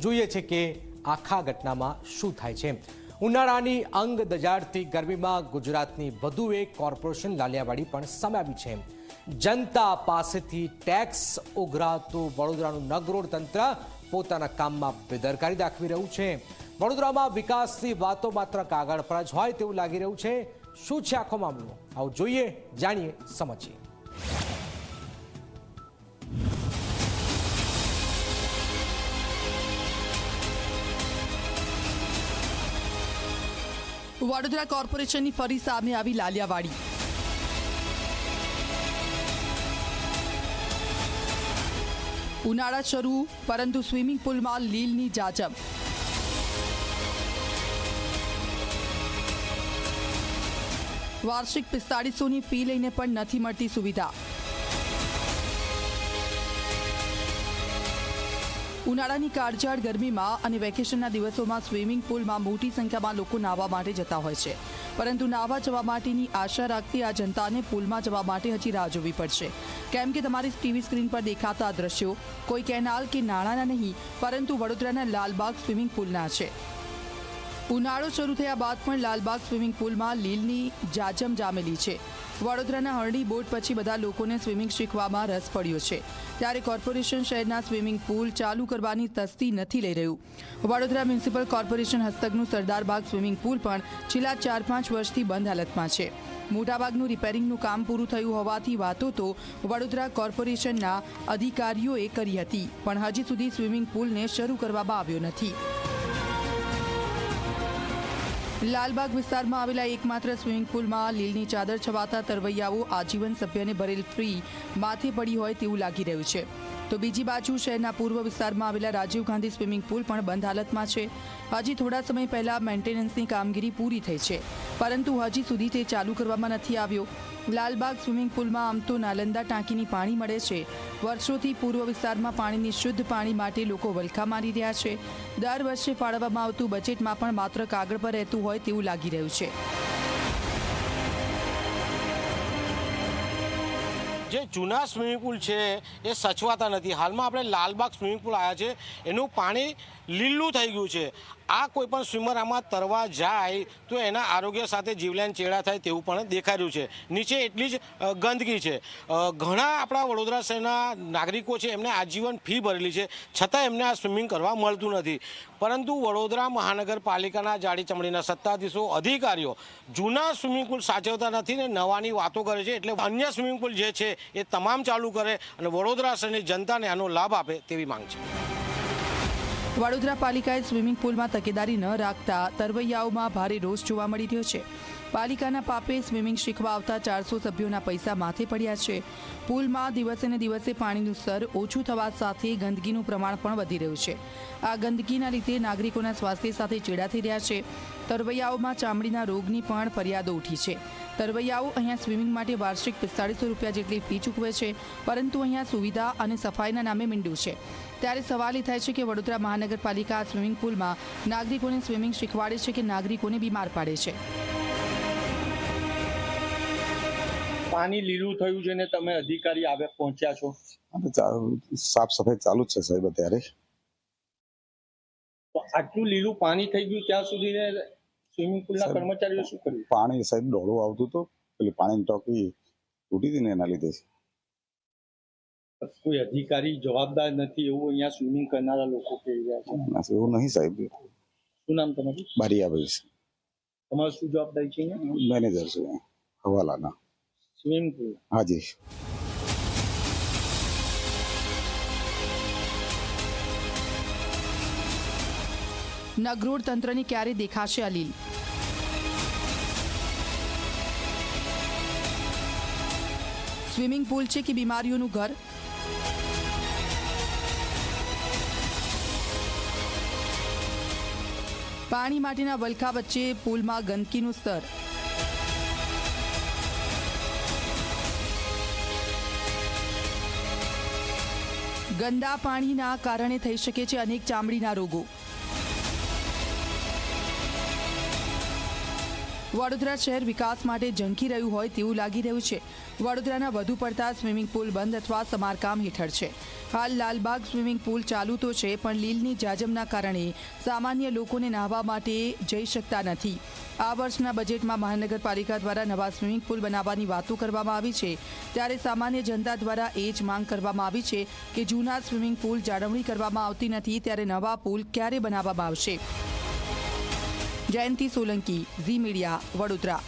જોઈએ છે કે આખા ઘટનામાં શું થાય છે. ઉનાળાની અંગ દજાડતી ગરમીમાં ગુજરાતની વધુ એક કોર્પોરેશન લાલિયાવાડી પણ સમાવી છે. જનતા પાસેથી ટેક્સ ઉઘરાતું વડોદરાનું નગરોડ તંત્ર પોતાના કામમાં બેદરકારી દાખવી રહ્યું છે. વડોદરામાં વિકાસની વાતો માત્ર કાગળ પર જ હોય તેવું લાગી રહ્યું છે. શું છે આખો મામલો? આવું જોઈએ, જાણીએ, સમજીએ. વડોદરા કોર્પોરેશનની ફરી સામે આવી લાલિયાવાડી. ઉનાળા શરૂ, પરંતુ સ્વિમિંગ પુલમાં લીલની જાજમ. વાર્ષિક પિસ્તાળીસોની ફી લઈને પણ નથી મળતી સુવિધા. ઉનાળાની કાળઝાળ ગરમીમાં અને વેકેશનના દિવસોમાં સ્વિમિંગ પુલમાં મોટી સંખ્યામાં લોકો નાહવા માટે જતા હોય છે. પરંતુ નાહવા જવા માટેની આશા રાખતી આ જનતાને પુલમાં જવા માટે હજી રાહ જોવી પડશે. કેમ કે તમારી ટીવી સ્ક્રીન પર દેખાતા દ્રશ્યો કોઈ કેનાલ કે નાણાંના નહીં, પરંતુ વડોદરાના લાલબાગ સ્વિમિંગ પુલના છે. ઉનાળો શરૂ થયા બાદ પણ લાલબાગ સ્વિમિંગ પુલમાં લીલની જાજમ જામેલી છે. વડોદરાના હરણી બોટ પછી બધા લોકોને સ્વિમિંગ શીખવામાં રસ પડ્યો છે. ત્યારે કોર્પોરેશન શહેરના સ્વિમિંગ પુલ ચાલુ કરવાની તસ્તી નથી લઈ રહ્યું. વડોદરા મ્યુનિસિપલ કોર્પોરેશન હસ્તકનું સરદારબાગ સ્વિમિંગ પુલ પણ છેલ્લા ચાર પાંચ વર્ષથી બંધ હાલતમાં છે. મોટાભાગનું રિપેરિંગનું કામ પૂરું થયું હોવાથી વાતો તો વડોદરા કોર્પોરેશનના અધિકારીઓએ કરી હતી, પણ હજી સુધી સ્વિમિંગ પુલને શરૂ કરવામાં આવ્યો નથી. લાલબાગ વિસ્તારમાં આવેલા એકમાત્ર સ્વિમિંગ પુલમાં લીલની ચાદર છવાતા તરવૈયાઓ આજીવન સભ્યને ભરેલ ફ્રી માથે પડી હોય તેવું લાગી રહ્યું છે. તો બીજી બાજુ શહેરના પૂર્વ વિસ્તારમાં આવેલા રાજીવ ગાંધી સ્વિમિંગ પુલ પણ બંધ હાલતમાં છે. હજી થોડા સમય પહેલા મેન્ટેનન્સની કામગીરી પૂરી થઈ છે. પરંતુ હજી સુધી તે ચાલુ કરવામાં નથી આવ્યો. લાલબાગ સ્વિમિંગ પુલમાં આમ તો નાલંદા ટાંકીની પાણી મળે છે. વર્ષોથી પૂર્વ વિસ્તારમાં પાણીની શુદ્ધ પાણી માટે લોકો વલખા મારી રહ્યા છે. દર વર્ષે ફાળવવામાં આવતું બજેટમાં પણ માત્ર કાગળ પર રહેતું હોય તેવું લાગી રહ્યું છે. જે જૂના સ્વિમિંગ પુલ છે, એ સચવાતા નથી. હાલમાં આપણે લાલબાગ સ્વિમિંગ પુલ આવ્યા છે, એનું પાણી લીલું થઈ ગયું છે. આ કોઈ પણ સ્વિમર આમાં તરવા જાય, તો એના આરોગ્ય સાથે જીવલેણ ચેડા થાય તેવું પણ દેખાઈ રહ્યું છે. નીચે એટલી જ ગંદકી છે. ઘણા આપણા વડોદરા શહેરના નાગરિકો છે, એમને આજીવન ફી ભરેલી છે. છતાં એમને આ સ્વિમિંગ કરવા મળતું નથી. પરંતુ વડોદરા મહાનગરપાલિકાના જાડી ચમડીના સત્તાધીશો, અધિકારીઓ જૂના સ્વિમિંગ પુલ સાચવતા નથી ને નવાની વાતો કરે છે, એટલે અન્ય સ્વિમિંગ પુલ જે છે એ તમામ ચાલુ કરે અને વડોદરા શહેરની જનતાને આનો લાભ આપે તેવી માંગ છે. વડોદરા પાલિકાએ સ્વિમિંગ પુલમાં તકેદારી ન રાખતા તરવૈયાઓમાં ભારે રોષ જોવા મળી રહ્યો છે. પાલિકાના પાપે સ્વિમિંગ શીખવા આવતા ચારસો સભ્યોના પૈસા માથે પડ્યા છે. પુલમાં દિવસે ને દિવસે પાણીનું સ્તર ઓછું થવા સાથે ગંદકીનું પ્રમાણ પણ વધી રહ્યું છે. આ ગંદકીના લીધે નાગરિકોના સ્વાસ્થ્ય સાથે ચેડા થઈ રહ્યા છે. તરવૈયાઓમાં ચામડીના રોગની પણ ફરિયાદો ઉઠી છે. તરવૈયાઓ અહીંયા સ્વિમિંગ માટે વાર્ષિક પિસ્તાળીસો રૂપિયા જેટલી ફી ચૂકવે છે, પરંતુ અહીંયા સુવિધા અને સફાઈના નામે મીંડું છે. ત્યારે સવાલ એ થાય છે કે વડોદરા મહાનગરપાલિકા સ્વિમિંગ પુલમાં નાગરિકોને સ્વિમિંગ શીખવાડે છે કે નાગરિકોને બીમાર પાડે છે? પાણી લીલું થયું છે ને તમે અધિકારી આવે પહોંચ્યા છો? સાફ સફાઈ ચાલુ જ છે સાહેબ અત્યારે. આટલું લીલું પાણી થઈ ગયું ત્યાં સુધી સ્વિમિંગ પુલના કર્મચારીઓ શું કર્યું? પાણી સાહેબ ડોળું આવતું હતું પેલી પાણીની ટોકી તૂટી હતી ને એના લીધે. કોઈ અધિકારી જવાબદાર નથી એવું અહીંયા સ્વિમિંગ કરનારા લોકો કહી રહ્યા છે. એવું નહીં સાહેબ. શું નામ તમારું? બારિયાભાઈ છે. તમારું શું જવાબદારી છે મેનેજર છે હવાલાના. Swimming pool. હાજી નગરોડ તંત્રની ક્યારે દેખાશે અલીલ? સ્વિમિંગ પુલ છે કે બીમારીઓનું ઘર? પાણી માટેના વલખા વચ્ચે પુલમાં ગંદકીનું સ્તર. ગંદા પાણીના કારણે થઈ શકે છે અનેક ચામડીના રોગો. વડોદરા શહેર વિકાસ માટે ઝંખી રહ્યું હોય તેવું લાગી રહ્યું છે. વડોદરાના વધુ પડતા સ્વિમિંગ પુલ બંધ અથવા સમારકામ હેઠળ છે. હાલ લાલબાગ સ્વિમિંગ પુલ ચાલુ તો છે, પણ લીલની જાજમના કારણે સામાન્ય લોકોને નાહવા માટે જઈ શકતા નથી. આ વર્ષના બજેટમાં મહાનગરપાલિકા દ્વારા નવા સ્વિમિંગ પુલ બનાવવાની વાતો કરવામાં આવી છે. ત્યારે સામાન્ય જનતા દ્વારા એ જ માંગ કરવામાં આવી છે કે જૂના સ્વિમિંગ પુલ જાળવણી કરવામાં આવતી નથી, ત્યારે નવા પુલ ક્યારે બનાવવામાં આવશે? જયંતિ સોલંકી ઝી મીડિયા વડોદરા.